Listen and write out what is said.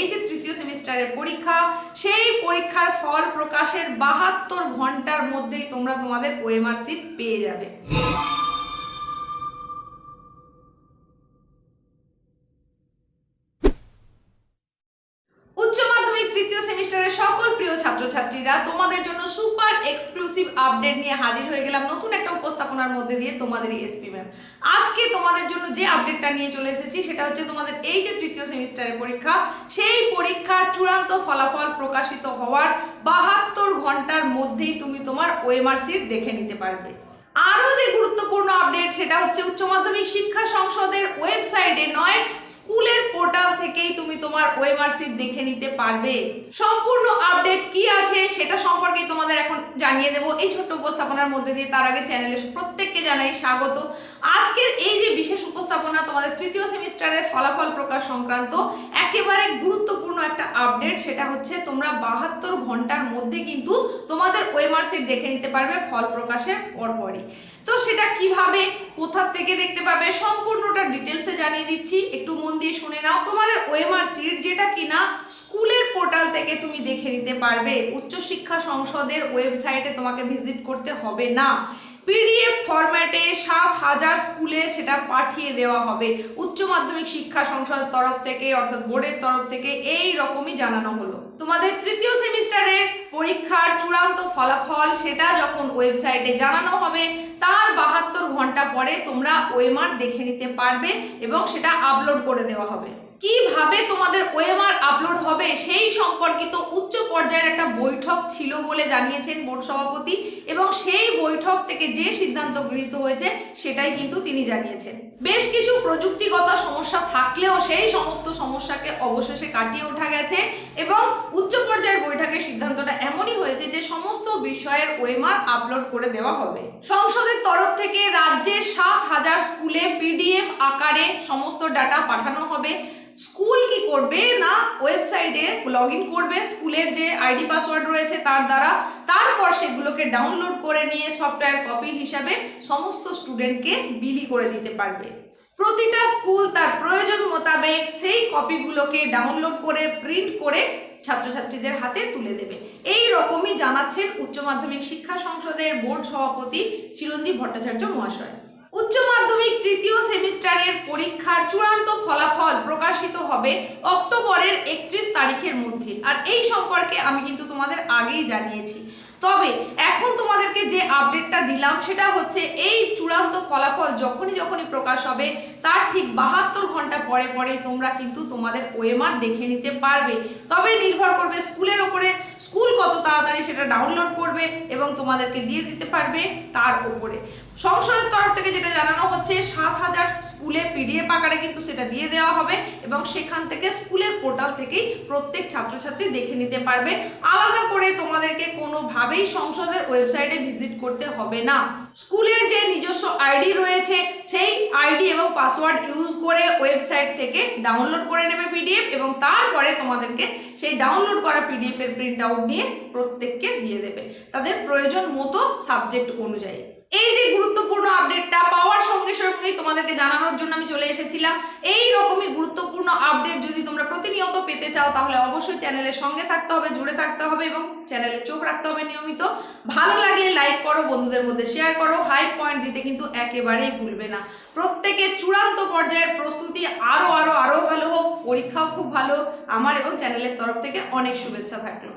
এই যে তৃতীয় সেমিস্টারের পরীক্ষা, সেই পরীক্ষার ফল প্রকাশের বাহাত্তর ঘণ্টার মধ্যেই তোমরা তোমাদের ওএমআর সিট পেয়ে যাবে। ছাত্রছাত্রীরা, তোমাদের জন্য সুপার এক্সক্লুসিভ আপডেট নিয়ে হাজির হয়ে গেলাম নতুন একটা উপস্থাপনার মধ্যে দিয়ে তোমাদের এসপি ম্যাম আজকে তোমাদের জন্য যে আপডেটটা নিয়ে চলে এসেছি, সেটা হচ্ছে তোমাদের এই যে তৃতীয় সেমিস্টারের পরীক্ষা, সেই পরীক্ষার চূড়ান্ত ফলাফল প্রকাশিত হওয়ার বাহাত্তর ঘণ্টার মধ্যেই তুমি তোমার ওএমআর সিট দেখে নিতে পারবে। যে গুরুত্বপূর্ণ আপডেট সেটা হচ্ছে উচ্চ মাধ্যমিক শিক্ষা সংসদের ওয়েবসাইটে নয়, স্কুলের পোর্টাল থেকেই তুমি তোমার সিট দেখে নিতে পারবে। সম্পূর্ণ আপডেট কি আছে সেটা সম্পর্কে তোমাদের এখন জানিয়ে দেবো। এই ছোট্ট উপস্থাপনার মধ্যে দিয়ে তার আগে চ্যানেলে প্রত্যেককে জানাই স্বাগত। আজকের এই যে বিশেষ উপস্থাপনা তোমাদের তৃতীয় সেমিস্টারের ফলাফল প্রকাশ সংক্রান্ত, একেবারে গুরুত্বপূর্ণ একটা আপডেট সেটা হচ্ছে তোমরা বাহাত্তর ঘণ্টার মধ্যে কিন্তু তোমাদের ওয়েমার সিট দেখে নিতে পারবে ফল প্রকাশের পরপরই। তো সেটা কীভাবে, কোথা থেকে দেখতে পাবে সম্পূর্ণটা ডিটেলসে জানিয়ে দিচ্ছি, একটু মন দিয়ে শুনে নাও। তোমাদের ওএমআর সিট যেটা কিনা স্কুলের পোর্টাল থেকে তুমি দেখে নিতে পারবে। উচ্চশিক্ষা সংসদের ওয়েবসাইটে তোমাকে ভিজিট করতে হবে না। পিডিএফ ফরম্যাটে হাজার স্কুলে সেটা পাঠিয়ে দেওয়া হবে। উচ্চ মাধ্যমিক শিক্ষা সংসদের তরফ থেকে, অর্থাৎ বোর্ডের তরফ থেকে এই রকমই জানানো হলো। তোমাদের তৃতীয় সেমিস্টারের পরীক্ষার চূড়ান্ত ফলাফল সেটা যখন ওয়েবসাইটে জানানো হবে, তার বাহাত্তর ঘণ্টা পরে তোমরা ওয়েমার দেখে নিতে পারবে এবং সেটা আপলোড করে দেওয়া হবে। কীভাবে তোমাদের ওয়েমার আপলোড হবে সেই সম্পর্কিত উচ্চ পর্যায়ের একটা বৈঠক ছিল বলে জানিয়েছেন বোর্ড সভাপতি এবং সেই বৈঠক থেকে যে সিদ্ধান্ত গৃহীত হয়েছে সেটাই কিন্তু তিনি জানিয়েছেন। বেশ কিছু প্রযুক্তিগত সমস্যা থাকলেও সেই সমস্ত সমস্যাকে অবশেষে কাটিয়ে ওঠা গেছে এবং উচ্চ পর্যায়ের বৈঠকের সিদ্ধান্তটা এমনই হয়েছে যে সমস্ত বিষয়ের ওয়েমার আপলোড করে দেওয়া হবে। সংসদের তরফ থেকে রাজ্যের সাত হাজার স্কুলে পিডিএফ আকারে সমস্ত ডাটা পাঠানো হবে। স্কুল কি করবে না ওয়েবসাইটে লগ ইন করবে? স্কুলের যে আইডি পাসওয়ার্ড রয়েছে তার দ্বারা। তারপর সেগুলোকে ডাউনলোড করে নিয়ে সফটওয়্যার কপি হিসাবে সমস্ত স্টুডেন্টকে বিলি করে দিতে পারবে। প্রতিটা স্কুল তার প্রয়োজন মোতাবেক সেই কপিগুলোকে ডাউনলোড করে প্রিন্ট করে ছাত্রছাত্রীদের হাতে তুলে দেবে। এই রকমই জানাচ্ছেন উচ্চ মাধ্যমিক শিক্ষা সংসদের বোর্ড সভাপতি চিরঞ্জীব ভট্টাচার্য মহাশয়। উচ্চ মাধ্যমিক তৃতীয় সেমিস্টারের পরীক্ষার চূড়ান্ত ফলাফল প্রকাশিত হবে অক্টোবরের একত্রিশ তারিখের মধ্যে। আর এই সম্পর্কে আমি কিন্তু তোমাদের আগেই জানিয়েছি। তবে এখন তোমাদেরকে যে আপডেটটা দিলাম, সেটা হচ্ছে এই চূড়ান্ত ফলাফল যখনই যখনই প্রকাশ হবে, তার ঠিক বাহাত্তর ঘণ্টা পরে পরে তোমরা কিন্তু তোমাদের ওয়েমার দেখে নিতে পারবে। তবে নির্ভর করবে স্কুলের ওপরে স্কুল কত তাড়াতাড়ি সেটা ডাউনলোড করবে এবং তোমাদেরকে দিয়ে দিতে পারবে তার ওপরে সংসদের তরফ থেকে যেটা জানানো হচ্ছে, সাত হাজার স্কুলে পিডিএফ আকারে কিন্তু সেটা দিয়ে দেওয়া হবে এবং সেখান থেকে স্কুলের পোর্টাল থেকেই প্রত্যেক ছাত্রছাত্রী দেখে নিতে পারবে। আলাদা করে তোমাদেরকে কোনোভাবেই সংসদের ওয়েবসাইটে ভিজিট করতে হবে না। স্কুলের যে নিজস্ব আইডি রয়েছে, সেই আইডি এবং পাসওয়ার্ড ইউজ করে ওয়েবসাইট থেকে ডাউনলোড করে নেবে পিডিএফ এবং তারপরে তোমাদেরকে সেই ডাউনলোড করা পিডিএফ এর প্রিন্ট আউট নিয়ে প্রত্যেককে দিয়ে দেবে। তাদের প্রয়োজন মতো সাবজেক্ট অনুযায়ী। এই যে গুরুত্বপূর্ণ আপডেটটা পাওয়ার সঙ্গে সঙ্গেই তোমাদেরকে জানানোর জন্য আমি চলে এসেছিলাম। এই রকমই গুরুত্বপূর্ণ আপডেট যদি তোমরা প্রতিনিয়ত পেতে চাও, তাহলে অবশ্যই চ্যানেলের সঙ্গে থাকতে হবে, জুড়ে থাকতে হবে এবং চ্যানেলে রাখতে হবে নিয়মিত। ভালো লাগলে লাইক করো, বন্ধুদের মধ্যে শেয়ার করো হাই পয়েন্ট দিতে কিন্তু একেবারেই ভুলবে না। প্রত্যেকে চূড়ান্ত পর্যায়ের প্রস্তুতি আরও আরও আরও ভালো হোক, পরীক্ষাও খুব ভালো আমার এবং চ্যানেলের তরফ থেকে অনেক শুভেচ্ছা থাকল।